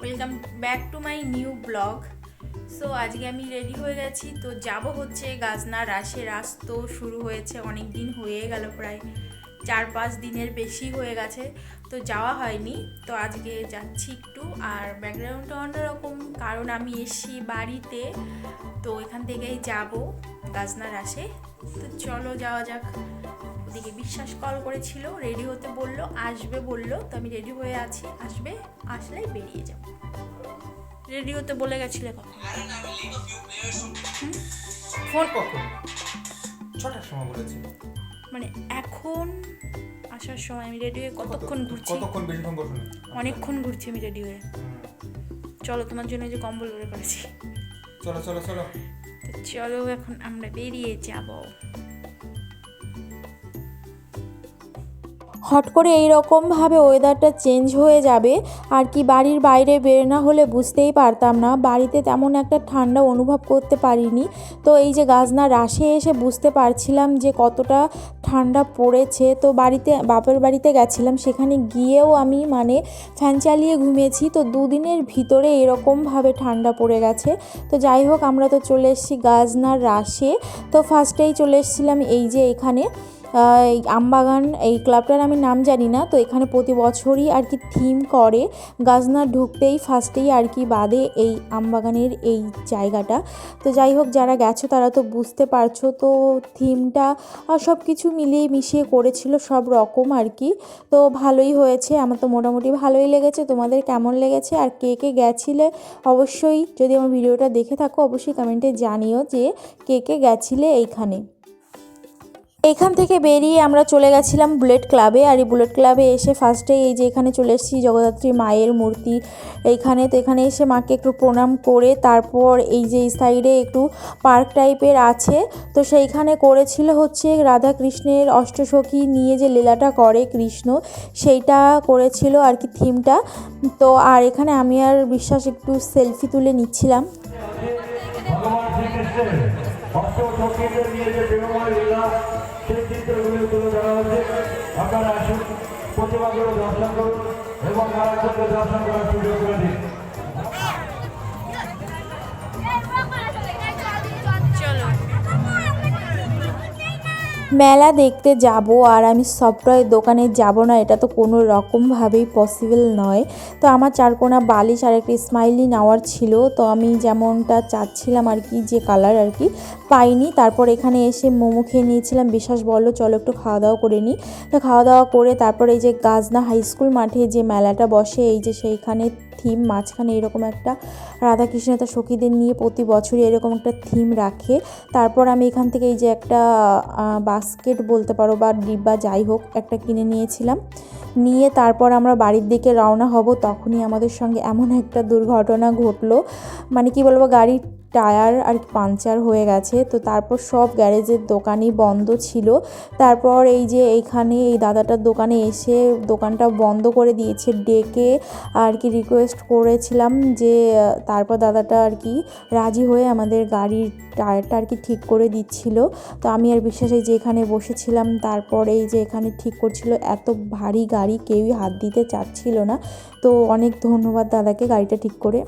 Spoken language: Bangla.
Welcome back to my new blog so আজকে আমি রেডি হয়ে গেছি। তো যাব হচ্ছে গাজনা রাসে রাস। তো শুরু হয়েছে অনেক দিন হয়ে গেল প্রায় চার পাঁচ দিনের বেশি হয়ে গেছে। তো যাওয়া হয়নি, তো আজকে যাচ্ছি একটু। আর ব্যাকগ্রাউন্ডটা অন্যরকম, কারণ আমি এসছি বাড়িতে। তো এখান থেকেই যাব গাজনা রাসে তো চলো যাওয়া যাক। দিকে বিশ্বাস কল করেছিল রেডি হতে বলল আসবে বলল তো আমি রেডি হয়ে আছি আসবে আসলেই বেরিয়ে যাব। রেডি হতে বলে গেছিলে কখন? ফোন কখন? ছটার সময় বলেছি মানে এখন আসার সময় আমি রেডি হয়ে কতক্ষণ ঘুরছি? কতক্ষণ বেশিক্ষণ বসুন অনেকক্ষণ ঘুরছি আমি রেডি হয়ে। চলো তোমার জন্য যে কম্বল বের করেছি। চলো চলো চলো। চলো এখন আমরা বেরিয়ে যাব। হট করে এই রকমভাবে ওয়েদারটা চেঞ্জ হয়ে যাবে। আর কি বাড়ির বাইরে বের না হলে বুঝতেই পারতাম না। বাড়িতে তেমন একটা ঠান্ডা অনুভব করতে পারিনি। তো এই যে গাজনা রাশে এসে বুঝতে পারছিলাম যে কতটা ঠান্ডা পড়েছে। তো বাড়িতে, বাপের বাড়িতে গেছিলাম। সেখানে গিয়েও আমি মানে ফ্যান চালিয়ে ঘুমিয়েছি। তো দুদিনের ভিতরে এরকমভাবে ঠান্ডা পড়ে গেছে। তো যাই হোক, আমরা তো চলে এসেছি গাজনার রাশে। তো ফার্স্টেই চলে এসেছিলাম এই যে এখানে। আমবাগান, এই ক্লাবটার আমি নাম জানি না, তো এখানে প্রতি বছরই আর কি থিম করে। গাজনা ঢুকতেই ফার্স্টেই আর কি বাদে এই আমবাগানের এই জায়গাটা। তো যাই হোক, যারা গেছো তারা তো বুঝতে পারছ, তো থিমটা সব কিছু মিলিয়ে মিশিয়ে করেছিল সব রকম আর কি। তো ভালোই হয়েছে, আমার তো মোটামুটি ভালোই লেগেছে। তোমাদের কেমন লেগেছে আর কে কে গেছিলে? অবশ্যই যদি আমার ভিডিওটা দেখে থাকো, অবশ্যই কমেন্টে জানিও যে কে কে গেছিলে এইখানে। এখান থেকে বেরিয়ে আমরা চলে গেছিলাম বুলেট ক্লাবে আর এই বুলেট ক্লাবে এসে ফার্স্টে এই যে এখানে চলে এসেছি জগদ্ধাত্রী মায়ের মূর্তি, এইখানে তো এখানে এসে মাকে একটু প্রণাম করে তারপর এই যে এই সাইডে একটু পার্ক টাইপের আছে, তো সেইখানে করেছিল হচ্ছে রাধা কৃষ্ণের অষ্টসখী নিয়ে যে লীলাটা করে কৃষ্ণ, সেইটা করেছিল আর কি থিমটা তো আর এখানে আমি আর বিশ্বাস একটু সেলফি তুলে নিচ্ছিলাম। প্রতিমাগুলো দর্শন করুন এবং আরেকজনকে দর্শন করার সুযোগ করে দিন। মেলা দেখতে যাব আর আমি সফটওয়্যার দোকানে যাব না, এটা তো কোনো রকমভাবেই পসিবল নয়। তো আমার চারকোনা বালিশ আর একটা স্মাইলি নেওয়ার ছিল, তো আমি যেমনটা চাচ্ছিলাম আর কি, যে কালার আর কি, পাইনি। তারপর এখানে এসে মোমো খেয়ে নিয়েছিলাম, বিশ্বাস বলল, চলো একটু খাওয়া দাওয়া করে নিই তো খাওয়া দাওয়া করে তারপর এই যে গাজনা হাই স্কুল মাঠে যে মেলাটা বসে, এই যে সেইখানে থিম মাঝখানে এরকম একটা রাধাকৃষ্ণ তার সখীদের নিয়ে প্রতি বছরই এরকম একটা থিম রাখে। তারপর আমি এখান থেকে এই যে একটা বাস্কেট বলতে পারো বা ডিব্বা যাই হোক একটা কিনে নিয়েছিলাম। নিয়ে তারপর আমরা বাড়ির দিকে রওনা হব। তখনই আমাদের সঙ্গে এমন একটা দুর্ঘটনা ঘটলো। মানে কি বলব, গাড়ির টায়ার আর পাংচার হয়ে গেছে। তো তারপর সব গ্যারেজের দোকানই বন্ধ ছিল। তারপর এই যে এইখানে এই দাদাটার দোকানে এসে দোকানটা বন্ধ করে দিয়েছে ডেকে আর কি রিকোয়েস্ট করেছিলাম যে, তারপর দাদাটা আর কি রাজি হয়ে আমাদের গাড়ির টায়ারটা আর কি ঠিক করে দিচ্ছিল। তো আমি আর বিশ্বাসে যে এখানে বসেছিলাম, তারপর এই যে এখানে ঠিক করছিল। এত ভারী গাড়ি কেউই হাত দিতে চাচ্ছিল না। তো অনেক ধন্যবাদ দাদাকে গাড়িটা ঠিক করে।